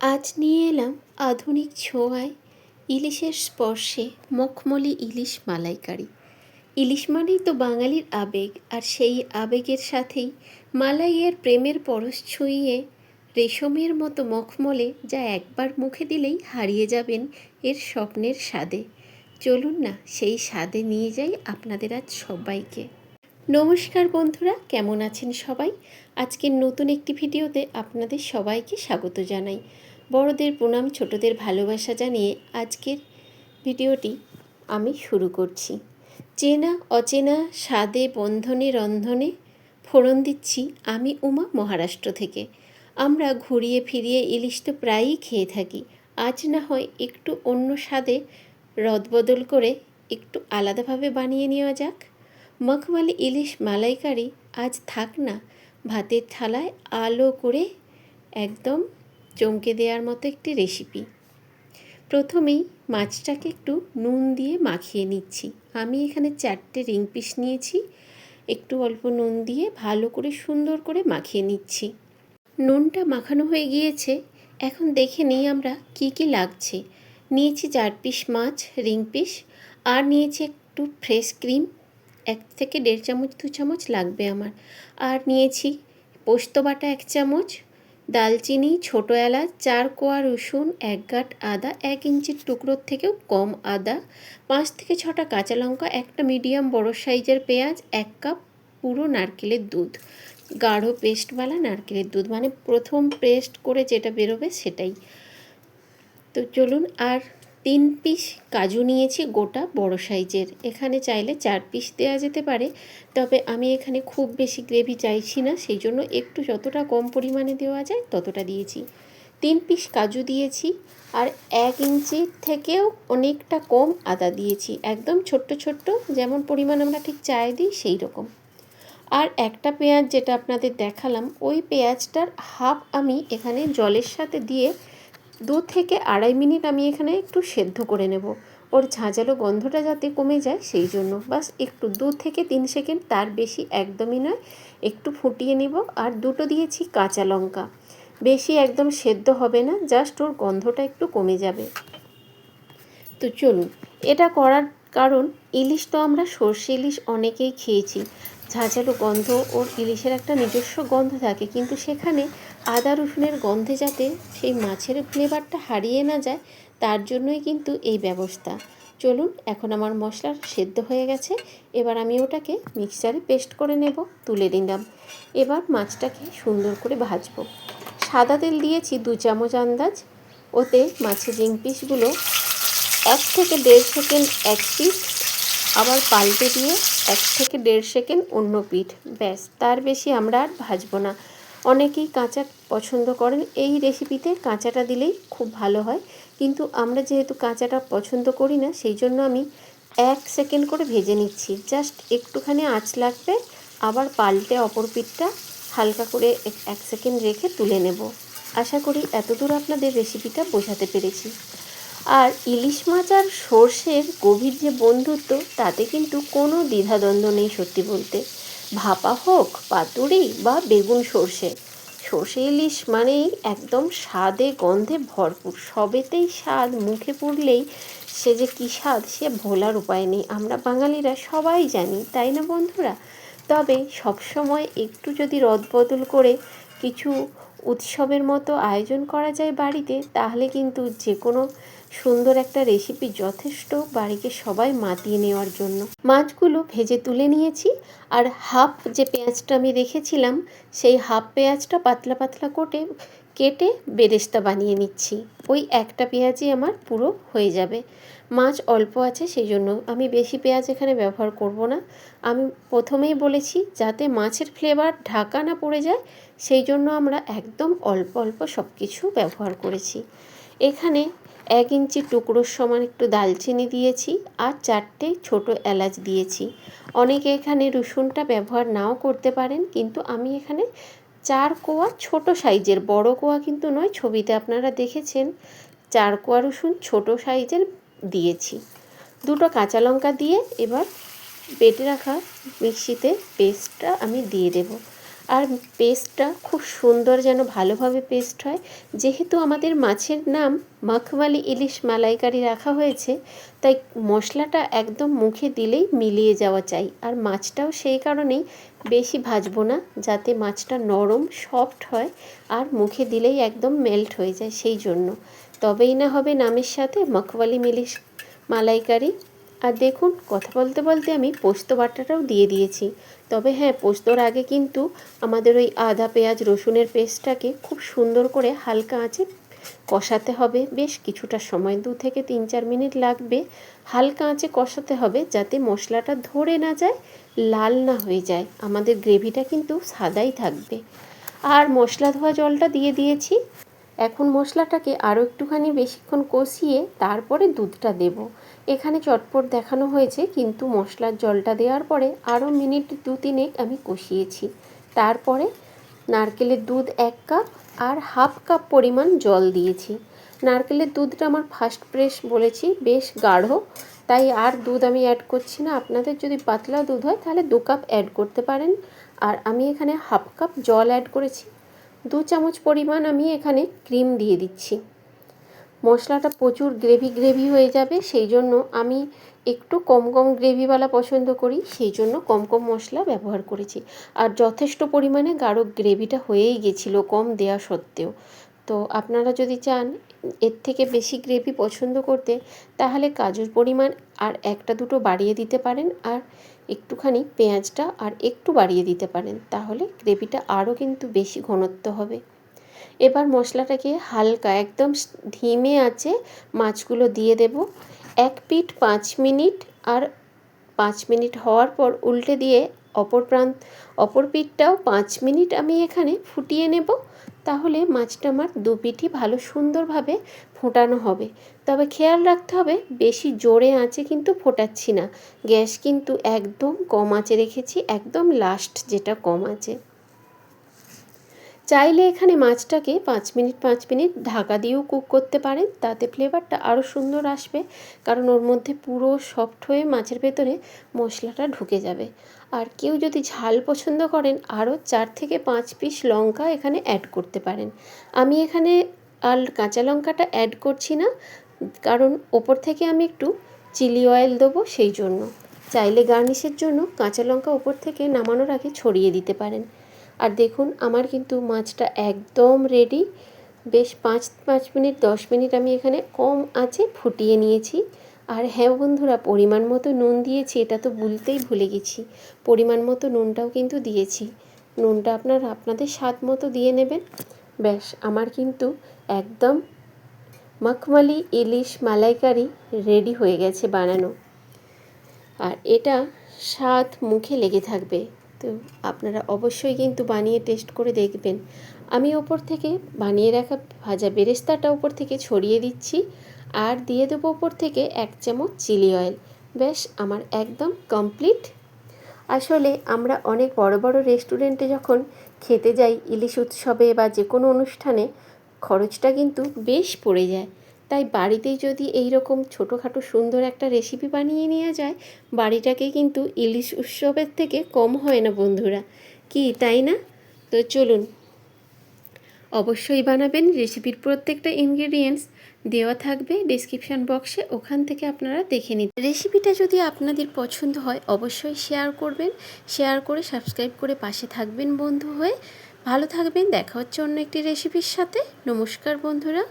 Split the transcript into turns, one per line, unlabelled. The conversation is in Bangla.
আজ নিয়ে এলাম আধুনিক ছোঁয়ায় ইলিশের স্পর্শে মখমলি ইলিশ মালাইকারি। ইলিশ মানেই তো বাঙালির আবেগ, আর সেই আবেগের সাথেই মালাইয়ের প্রেমের পরশ ছুঁইয়ে রেশমের মতো মখমলে যা একবার মুখে দিলেই হারিয়ে যাবেন এর স্বপ্নের স্বাদে। চলুন না, সেই স্বাদে নিয়ে যাই আপনাদের আজ সবাইকে। নমস্কার বন্ধুরা, কেমন আছেন সবাই? আজকের নতুন একটি ভিডিওতে আপনাদের সবাইকে স্বাগত জানাই। বড়দের প্রণাম, ছোটদের ভালোবাসা জানিয়ে আজকের ভিডিওটি আমি শুরু করছি। চেনা, অচেনা, স্বাদে, বন্ধনে, রন্ধনে ফোড়ন দিচ্ছি আমি উমা মহারাষ্ট্র থেকে। আমরা ঘুরিয়ে ফিরিয়ে ইলিশ তো প্রায়ই খেয়ে থাকি। আজ না হয় একটু অন্য স্বাদে রদবদল করে একটু আলাদাভাবে বানিয়ে নেওয়া যাক। মখমালি ইলিশ মালাইকারি আজ থাক না। ভাতের থালায় আলো করে একদম চমকে দেওয়ার মতো একটি রেসিপি প্রথমেই মাছটাকে একটু নুন দিয়ে মাখিয়ে নিচ্ছি। আমি এখানে চারটে রিং পিস নিয়েছি। একটু অল্প নুন দিয়ে ভালো করে সুন্দর করে মাখিয়ে নিচ্ছি। নুনটা মাখানো হয়ে গিয়েছে। এখন দেখে নিই আমরা কি কি লাগছে। নিয়েছি চার পিস মাছ রিং পিস আর নিয়েছি একটু ফ্রেশ ক্রিম এক থেকে দেড় চামচ, দু চামচ লাগবে আমার। আর নিয়েছি পোস্ত বাটা এক চামচ, দালচিনি, ছোটো এলাচ, চার কোয়া রসুন, এক গাঁট আদা, এক ইঞ্চির টুকরোর থেকেও কম আদা, পাঁচ থেকে ছটা কাঁচা লঙ্কা, একটা মিডিয়াম বড় সাইজের পেঁয়াজ, এক কাপ পুরো নারকেলের দুধ। গাঢ় পেস্টওয়ালা নারকেলের দুধ মানে প্রথম পেস্ট করে যেটা বেরোবে সেটাই। তো চলুন আর তিন পিস কাজু নিয়েছি গোটা বড় সাইজের। এখানে চাইলে চার পিস দেওয়া যেতে পারে। তবে আমি এখানে খুব বেশি গ্রেভি চাইছি না সেই জন্য একটু যতটা কম পরিমাণে দেওয়া যায় ততটা দিয়েছি। তিন পিস কাজু দিয়েছি আর এক ইঞ্চির থেকেও অনেকটা কম আদা দিয়েছি। একদম ছোট্ট ছোট্ট, যেমন পরিমাণ আমরা ঠিক চায় দিই সেই রকম। আর একটা পেঁয়াজ যেটা আপনাদের দেখালাম, ওই পেঁয়াজটার হাফ আমি এখানে জলের সাথে দিয়ে দু থেকে আড়াই মিনিট আমি এখানে একটু সেদ্ধ করে নেব। ওর ঝাঁঝালো গন্ধটা যাতে কমে যায় সেই জন্য। বাস একটু দু থেকে তিন সেকেন্ড তার বেশি একদমই নয়, একটু ফুটিয়ে নেব আর দুটো দিয়েছি কাঁচা লঙ্কা। বেশি একদম সেদ্ধ হবে না, জাস্ট ওর গন্ধটা একটু কমে যাবে। তো চলুন, এটা করার কারণ ইলিশ তো আমরা সর্ষে ইলিশ অনেকেই খেয়েছি। ঝাঁঝালো গন্ধ ওর ইলিশের একটা নিজস্ব গন্ধ থাকে, কিন্তু সেখানে আদা রসুনের গন্ধে যাতে সেই মাছের ফ্লেভারটা হারিয়ে না যায়, তার জন্যই কিন্তু এই ব্যবস্থা। চলুন, এখন আমার মশলা সেদ্ধ হয়ে গেছে, এবার আমি ওটাকে মিক্সচারে পেস্ট করে নেব, তুলে নিলাম। এবার মাছটাকে সুন্দর করে ভাজবো। সাদা তেল দিয়েছি দু চামচ আন্দাজ, ওতে মাছের রিং পিসগুলো এক থেকে দেড় সেকেন্ড এক পিস আবার পাল্টে দিয়ে এক থেকে দেড় সেকেন্ড অন্য পিঠ। ব্যাস, তার বেশি আমরা আর ভাজবো না। অনেকেই কাঁচা পছন্দ করেন। এই রেসিপিতে কাঁচাটা দিলেই খুব ভালো হয়। কিন্তু আমরা যেহেতু কাঁচাটা পছন্দ করি না, সেই জন্য আমি এক সেকেন্ড করে ভেজে নিচ্ছি। জাস্ট একটুখানি আঁচ লাগবে, আবার পাল্টে অপর পিঠটা হালকা করে এক সেকেন্ড রেখে তুলে নেব। আশা করি এতদূর আপনাদের রেসিপিটা বোঝাতে পেরেছি। আর ইলিশ মাছ আর সর্ষের গভীর যে বন্ধুত্ব, তাতে কিন্তু কোনো দ্বিধাদ্বন্দ্ব নেই সত্যি বলতে। ভাপা হোক, পাতুরি বা বেগুন সর্ষে। সর্ষে ইলিশ মানেই একদম স্বাদে, গন্ধে ভরপুর। সবেতেই স্বাদ মুখে পড়লেই সে যে কী স্বাদ, সে ভোলার উপায় নেই। আমরা বাঙালিরা সবাই জানি, তাই না বন্ধুরা? তবে সবসময় একটু যদি রদবদল করে কিছু উৎসবের মতো আয়োজন করা যায় বাড়িতে, তাহলে কিন্তু যে কোনো সুন্দর একটা রেসিপি যথেষ্ট বাড়িকে সবাই মাতিয়ে নেওয়ার জন্য। মাছগুলো ভেজে তুলে নিয়েছি আর হাফ যে পেঁয়াজটা আমি রেখেছিলাম, সেই হাফ পেঁয়াজটা পাতলা পাতলা কোটে কেটে বেরেস্তা বানিয়ে নিচ্ছি। ওই একটা পেঁয়াজই আমার পুরো হয়ে যাবে। মাছ অল্প আছে সেই জন্য আমি বেশি পেঁয়াজ এখানে ব্যবহার করব না। আমি প্রথমেই বলেছি, যাতে মাছের ফ্লেভার ঢাকা না পড়ে যায়, সেই জন্য আমরা একদম অল্প অল্প সব কিছু ব্যবহার করেছি। এখানে এক ইঞ্চি টুকরোর সমান একটু দালচিনি দিয়েছি আর চারটে ছোট এলাচ দিয়েছি। অনেকে এখানে রসুনটা ব্যবহার নাও করতে পারেন, কিন্তু আমি এখানে চার কোয়া ছোট সাইজের, বড় কোয়া কিন্তু নয়, ছবিতে আপনারা দেখেছেন, চার কোয়া রসুন ছোট সাইজের দিয়েছি। দুটো কাঁচা লঙ্কা দিয়ে এবার বেটে রাখা মিক্সিতে পেস্টটা আমি দিয়ে দেব। আর পেস্টটা খুব সুন্দর যেন ভালোভাবে পেস্ট হয়। যেহেতু আমাদের মাছের নাম মাখমালি ইলিশ মালাইকারি রাখা হয়েছে, তাই মশলাটা একদম মুখে দিলেই মিলিয়ে যাওয়া চাই। আর মাছটাও সেই কারণেই বেশি ভাজবো না, যাতে মাছটা নরম সফট হয় আর মুখে দিলেই একদম মেল্ট হয়ে যায় সেই জন্য। তবেই না হবে নামের সাথে মখওয়ালি মিলিশ মালাইকারি। আর দেখুন, কথা বলতে বলতে আমি পোস্ত বাটাটাও দিয়ে দিয়েছি। তবে হ্যাঁ পোস্তর আগে কিন্তু আমাদের ওই আদা, পেঁয়াজ, রসুনের পেস্টটাকে খুব সুন্দর করে হালকা আঁচে কষাতে হবে। বেশ কিছুটা সময়, দু থেকে তিন চার মিনিট লাগবে হালকা আঁচে কষাতে হবে যাতে মশলাটা ধরে না যায়, লাল না হয়ে যায়। আমাদের গ্রেভিটা কিন্তু সাদাই থাকবে। আর মশলা ধোয়া জলটা দিয়ে দিয়েছি। এখন মশলাটাকে আরও একটুখানি বেশিক্ষণ কষিয়ে তারপরে দুধটা দেব। এখানে চটপট দেখানো হয়েছে, কিন্তু মশলার জলটা দেওয়ার পরে আরও মিনিট দু তিনেক আমি কষিয়েছি। তারপরে নারকেলের দুধ এক কাপ আর হাফ কাপ পরিমাণ জল দিয়েছি। নারকেলের দুধটা আমার ফার্স্ট প্রেস বলেছি, বেশ গাঢ়, তাই আর দুধ আমি অ্যাড করছি না। আপনাদের যদি পাতলা দুধ হয়, তাহলে দু কাপ অ্যাড করতে পারেন। আর আমি এখানে হাফ কাপ জল অ্যাড করেছি। দু চামচ পরিমাণ আমি এখানে ক্রিম দিয়ে দিচ্ছি। মশলাটা প্রচুর গ্রেভি গ্রেভি হয়ে যাবে, সেই জন্য আমি একটু কম কম গ্রেভিওয়ালা পছন্দ করি, সেই জন্য কম কম মশলা ব্যবহার করেছি। আর যথেষ্ট পরিমাণে গাঢ় গ্রেভিটা হয়েই গেছিল কম দেওয়া সত্ত্বেও। তো আপনারা যদি চান এর থেকে বেশি গ্রেভি পছন্দ করতে, তাহলে কাজুর পরিমাণ আর একটা দুটো বাড়িয়ে দিতে পারেন। আর একটুখানি পেঁয়াজটা আর একটু বাড়িয়ে দিতে পারেন, তাহলে গ্রেভিটা আরও কিন্তু বেশি ঘনত্ব হবে। এবার মশলাটাকে হালকা একদম ধিমে আছে মাছগুলো দিয়ে দেব। এক পিঠ পাঁচ মিনিট আর পাঁচ মিনিট হওয়ার পর উল্টে দিয়ে অপর প্রান্ত, অপর পিঠটাও পাঁচ মিনিট আমি এখানে ফুটিয়ে নেব। তাহলে মাছটা আমার দু পিঠি ভালো সুন্দরভাবে ফোটানো হবে। তবে খেয়াল রাখতে হবে, বেশি জোরে আঁচে কিন্তু ফোটাচ্ছি না। গ্যাস কিন্তু একদম কম আঁচে রেখেছি, একদম লাস্ট যেটা কম আছে চাইলে এখানে মাছটাকে পাঁচ মিনিট পাঁচ মিনিট ঢাকা দিয়েও কুক করতে পারেন। তাতে ফ্লেভারটা আরও সুন্দর আসবে, কারণ ওর মধ্যে পুরো সফট হয়ে মাছের ভেতরে মশলাটা ঢুকে যাবে। আর কেউ যদি ঝাল পছন্দ করেন, আরও চার থেকে পাঁচ পিস লঙ্কা এখানে অ্যাড করতে পারেন। আমি এখানে আর কাঁচা লঙ্কাটা অ্যাড করছি না, কারণ ওপর থেকে আমি একটু চিলি অয়েল দেবো সেই জন্য। চাইলে গার্নিশের জন্য কাঁচা লঙ্কা ওপর থেকে নামানোর আগে ছড়িয়ে দিতে পারেন। আর দেখুন, আমার কিন্তু মাছটা একদম রেডি বেশ পাঁচ পাঁচ মিনিট, দশ মিনিট আমি এখানে কম আছে ফুটিয়ে নিয়েছি। আর হ্যাঁ বন্ধুরা, পরিমাণ মতো নুন দিয়েছি, এটা তো বলতেই ভুলে গেছি। পরিমাণ মতো নুনটাও কিন্তু দিয়েছি। নুনটা আপনার আপনাদের স্বাদ মতো দিয়ে নেবেন। ব্যাস, আমার কিন্তু একদম মখমালি ইলিশ মালাইকারি রেডি হয়ে গেছে বানানো। আর এটা স্বাদ মুখে লেগে থাকবে। তো আপনারা অবশ্যই কিন্তু বানিয়ে টেস্ট করে দেখবেন। আমি ওপর থেকে বানিয়ে রাখা ভাজা বেরেস্তাটা ওপর থেকে ছড়িয়ে দিচ্ছি আর দিয়ে দেবো ওপর থেকে এক চামচ চিলি অয়েল ব্যাস, আমার একদম কমপ্লিট আসলে আমরা অনেক বড় বড় রেস্টুরেন্টে যখন খেতে যাই, ইলিশ উৎসবে বা যে কোনো অনুষ্ঠানে, খরচটা কিন্তু বেশ পড়ে যায়। তাই বাড়িতেই যদি এই রকম ছোটোখাটো সুন্দর একটা রেসিপি বানিয়ে নেওয়া যায়, বাড়িটাকে কিন্তু ইলিশ উৎসবের থেকে কম হয় না বন্ধুরা। কি, তাই না? তো চলুন। অবশ্যই বানাবেন রেসিপির প্রত্যেকটা ইনগ্রেডিয়েন্টস দেওয়া থাকবে ডিসক্রিপশান বক্সে ওখান থেকে আপনারা দেখে নিন রেসিপিটা যদি আপনাদের পছন্দ হয়, অবশ্যই শেয়ার করবেন। শেয়ার করে সাবস্ক্রাইব করে পাশে থাকবেন বন্ধু হয়ে। ভালো থাকবেন, দেখা হচ্ছে অন্য একটি রেসিপির সাথে। নমস্কার বন্ধুরা।